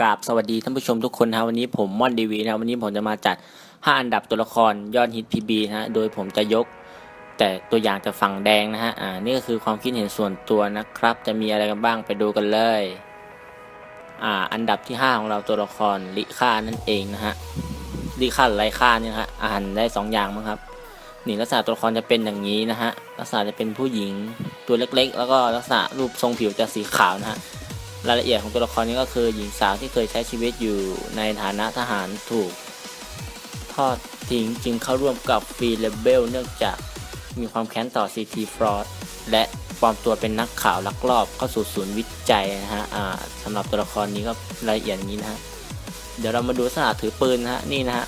กราบสวัสดีท่านผู้ชมทุกคนนะวันนี้ผมม่อนดีวีนะวันนี้ผมจะมาจัด 5 อันดับตัวละครยอดฮิต PB นะฮะโดยผมจะยก แต่ตัวอย่างจากฝั่งแดงนะฮะอ่านี่ก็คือความคิดเห็นส่วนตัวนะครับ จะมีอะไรกันบ้างไปดูกันเลยอ่าอันดับที่ 5 ของเราตัวละครลิค่านั่นเองนะฮะลิค่าไรค่านี่ฮะอ่านได้ 2 อย่างมั้งครับนี่ลักษณะตัวละครจะเป็นอย่างนี้นะฮะลักษณะจะเป็นผู้หญิงตัวเล็ก ๆ แล้วก็ลักษณะรูปทรงผิวจะสีขาวนะฮะ รายละเอียดของตัวละครนี้ก็คือหญิงสาวที่เคยใช้ชีวิตอยู่ในฐานะทหารถูก ทอดทิ้งจึงเข้าร่วมกับฟรีเลเบลเนื่องจากมีความแค้นต่อ CT Fraud และปลอมตัวเป็นนักข่าวลักลอบเข้าสู่ศูนย์วิจัยนะฮะสำหรับตัวละครนี้ก็รายละเอียดอย่างนี้นะฮะ เดี๋ยวเรามาดูลักษณะถือปืนนะฮะ นี่นะฮะ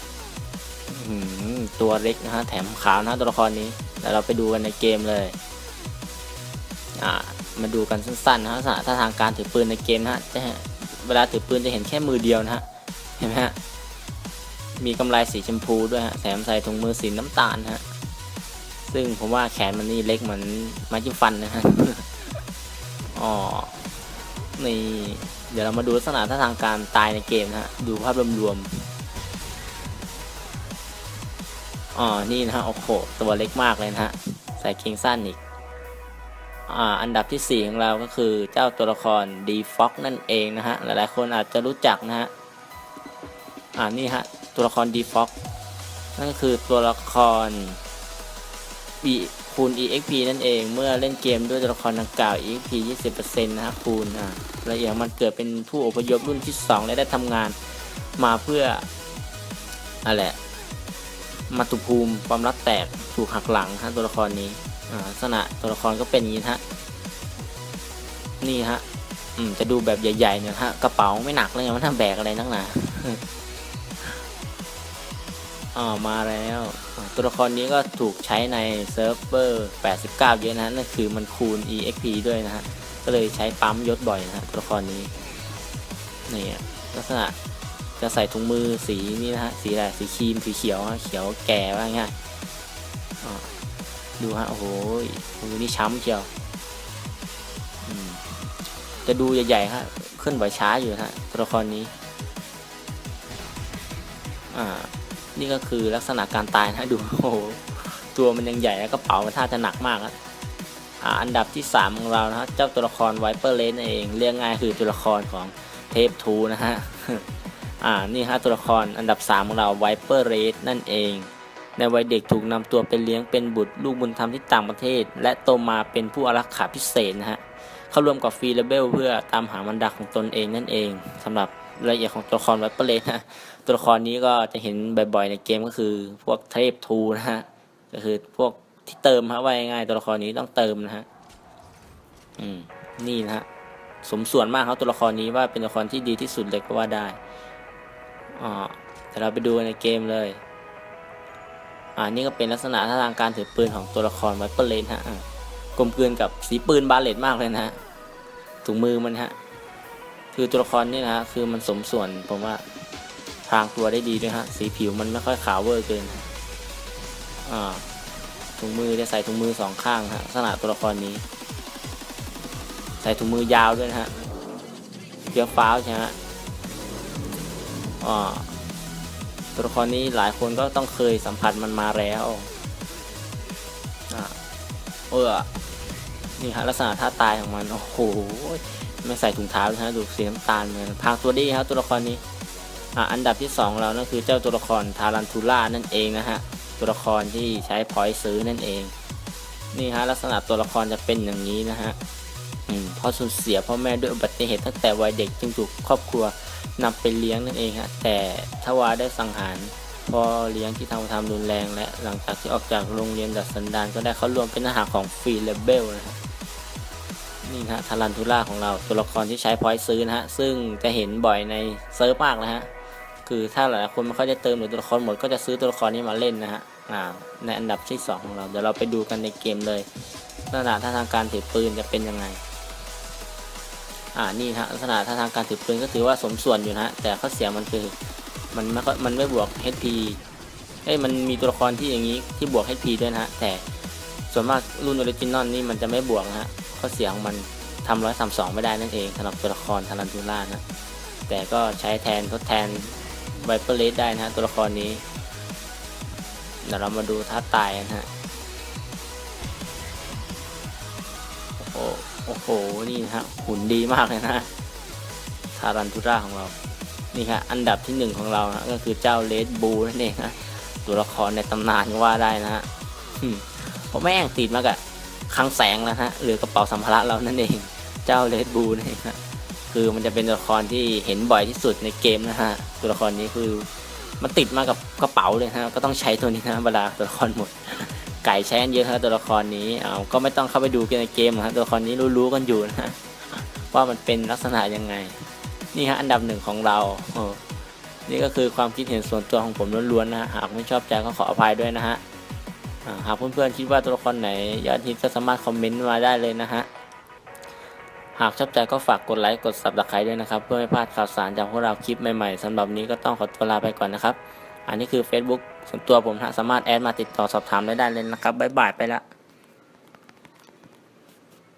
ตัวเล็กนะฮะ แถมขาวนะะตัวละครนี้เดี๋ยวเราไปดูกันในเกมเลย อ่า มาดูกันสั้นๆนะฮะลักษณะท่าทางการถือปืนในเกมนะฮะจะเวลาถือปืนจะเห็นแค่มือเดียวนะฮะเห็นไหมฮะมีกำไลสีชมพูด้วยฮะแถมใส่ถุงมือสีน้ำตาลฮะซึ่งผมว่าแขนมันนี่เล็กเหมือนไม้จิ้มฟันนะฮะอ๋อนี่เดี๋ยวเรามาดูลักษณะท่าทางการตายในเกมนะฮะดูภาพรวมๆอ๋อนี่นะฮะโอ้โหตัวเล็กมากเลยนะฮะใส่เกงสั้นอีก อันดับที่ 4 ของเราก็คือเจ้าตัวละครดีฟ็อกนั่นเองนะฮะ หลายๆคนอาจจะรู้จักนะฮะ อ่านี่ฮะ ตัวละครดีฟ็อกนั่นก็คือตัวละคร B คูณ EXP นั่นเอง เมื่อเล่นเกมด้วยตัวละครดังกล่าว EXP 20%นะฮะคูณอ่าละเอียดมันเกิดเป็นผู้อพยพรุ่นที่ 2 และได้ทำงานมาเพื่ออะไรมาตุภูมิความรักแตกถูกหักหลังฮะตัวละครนี้ ลักษณะตัวละครก็เป็นอย่างนี้ฮะ นี่ฮะ อืม จะดูแบบใหญ่ๆเนี่ยฮะ กระเป๋าไม่หนักเลยมันทำแบกอะไรนักหนาอ๋อมาแล้ว ตัวละครนี้ก็ถูกใช้ในเซิร์ฟเวอร์ 89 เยอะนะฮะ นั่นคือมันคูณ EXP ด้วยนะฮะ ก็เลยใช้ปั๊มยศบ่อยนะฮะ ตัวละครนี้ นี่ลักษณะจะใส่ถุงมือสีนี่นะฮะ สีอะไร สีครีม สีเขียว เขียวแก่ว่าง่ายอ่า ดูฮะโอ้โหมือนี่ช้ำเชียวจะดูใหญ่ๆฮะเคลื่อนไหวช้าอยู่ฮะตัวละครนี้ อ่า นี่ก็คือลักษณะการตายนะดูโอ้โหตัวมันยังใหญ่แล้วกระเป๋ามันท่าจะหนักมากอะอ่าอันดับที่ 3 ของเรานะฮะเจ้าตัวละครไวเปอร์เลนเองเรียกง่ายคือตัวละครของเทพทูนะฮะอ่านี่ฮะตัวละครอันดับ 3 ของเราไวเปอร์เรสนั่นเอง ในวัยเด็กถูกนำตัวไปเลี้ยงเป็นบุตรลูกบุญธรรมที่ต่างประเทศ และโตมาเป็นผู้อารักขาพิเศษนะฮะเข้าร่วมกับฟรีเลเบลเพื่อตามหามันดาของตนเองนั่นเองสำหรับรายละเอียดของตัวละครไวเปอร์เลนะตัวละครนี้ก็จะเห็นบ่อยๆในเกมก็คือพวกเทพทูนะฮะก็คือพวกที่เติมฮะว่าง่ายตัวละครนี้ต้องเติมนะฮะอืมนี่นะฮะสมส่วนมากครับตัวละครนี้ว่าเป็นตัวละครที่ดีที่สุดเลยก็ว่าได้อ่าแต่เราไปดูในเกมเลย อ่านี่ก็เป็นลักษณะท่าทางการถือปืนของตัวละครไวเปอร์เลนฮะกลมกลืนกับสีปืนบาเลตมากเลยนะฮะถุงมือมันฮะคือตัวละครนี่นะฮะคือมันสมส่วนผมว่าพรางตัวได้ดีด้วยฮะสีผิวมันไม่ค่อยขาวเวอร์เกินอ่าถุงมือจะใส่ถุงมือสองข้างฮะลักษณะตัวละครนี้ ใส่ถุงมือยาวด้วยนะฮะเฟี้ยวฟ้าวใช่ไหมฮะอ่า ตัวละครนี้หลายคนก็ต้องเคยสัมผัสมันมาแล้วอ่าเออนี่ฮะลักษณะท่าตายของมัน โอ้โห ไม่ใส่ถุงเท้านะฮะดูสีน้ำตาลเหมือนพางตัวดีครับตัวละครนี้ อ่าอันดับที่สองเรานั่นคือเจ้าตัวละครทารันทูล่านั่นเองนะฮะ ตัวละครที่ใช้พอยซื้อนั่นเอง นี่ฮะลักษณะตัวละครจะเป็นอย่างนี้นะฮะ อืมพอสูญเสียพ่อแม่ด้วยอุบัติเหตุตั้งแต่วัยเด็กจึงถูกครอบครัว นำไปเลี้ยงนั่นเองฮะแต่ทว่าได้สังหารพ่อเลี้ยงที่ทำทำรุนแรงและหลังจากที่ออกจากโรงเรียนดัดสันดานก็ได้เข้าร่วมเป็นทหารของฟรีเลเบลนะฮะนี่นะฮะทารันทูล่าของเราตัวละครที่ใช้พอยต์ซื้อนะฮะซึ่งจะเห็นบ่อยในเซิร์ฟมากนะฮะคือถ้าหลายๆคนไม่ค่อยจะเติมหรือตัวละครหมดก็จะซื้อตัวละครนี้มาเล่นนะฮะอ่าในอันดับที่สองของเราเดี๋ยวเราไปดูกันในเกมเลยลักษณะท่าทางการถือปืนจะเป็นยังไง อ่านี่ฮะลักษณะท่าทางการถือปืนก็ถือว่าสมส่วนอยู่นะฮะแต่ข้อเสียมันคือมันไม่มันไม่บวก HP เอ้ยมันมีตัวละครที่อย่างนี้ที่บวก HP ด้วยนะฮะแต่ส่วนมากรุ่นออริจินอลนี่มันจะไม่บวกนะฮะข้อเสียของมันทำร้อยสามสองไม่ได้นั่นเองสำหรับตัวละครทารันทูล่านะแต่ก็ใช้แทนทดแทนไวเปอร์เลสได้นะฮะตัวละครนี้เดี๋ยวเรามาดูท่าตายกันฮะ โอ้โห นี่นะฮะหุ่นดีมากเลยนะทารันทุราของเรา นี่ครับอันดับที่หนึ่งของเรานะก็คือเจ้าเลดบูนั่นเองนะตัวละครในตำนานก็ว่าได้นะฮะอืมผมไม่แองติดมากับคลังแสงแล้วฮะ หรือกระเป๋าสัมภาระเรานั่นเอง เจ้าเลดบูนี่ฮะคือมันจะเป็นตัวละครที่เห็นบ่อยที่สุดในเกมนะฮะ ตัวละครนี้คือมันติดมากับกระเป๋าเลยฮะ ก็ต้องใช้ตัวนี้นะเวลาตัวละครหมด ไก่ใช้กันเยอะฮะตัวละครนี้เอาก็ไม่ต้องเข้าไปดูกันในเกมนะฮะตัวละครนี้รู้ๆกันอยู่นะว่ามันเป็นลักษณะยังไง นี่ฮะอันดับหนึ่งของเราโอ้นี่ก็คือความคิดเห็นส่วนตัวของผมล้วนๆนะฮะหากไม่ชอบใจก็ขออภัยด้วยนะฮะหากเพื่อนๆคิดว่าตัวละครไหนยอดฮิตก็สามารถคอมเมนต์มาได้เลยนะฮะหากชอบใจก็ฝากกดไลค์กด subscribe ด้วยนะครับ เพื่อไม่พลาดข่าวสารจากพวกเราคลิปใหม่ๆสำหรับนี้ก็ต้องขอตัวลาไปก่อนนะครับ อันนี้คือ Facebook ส่วนตัวผมนะสามารถแอดมาติดต่อสอบถามได้ได้เลยนะครับบ๊ายบายไปละ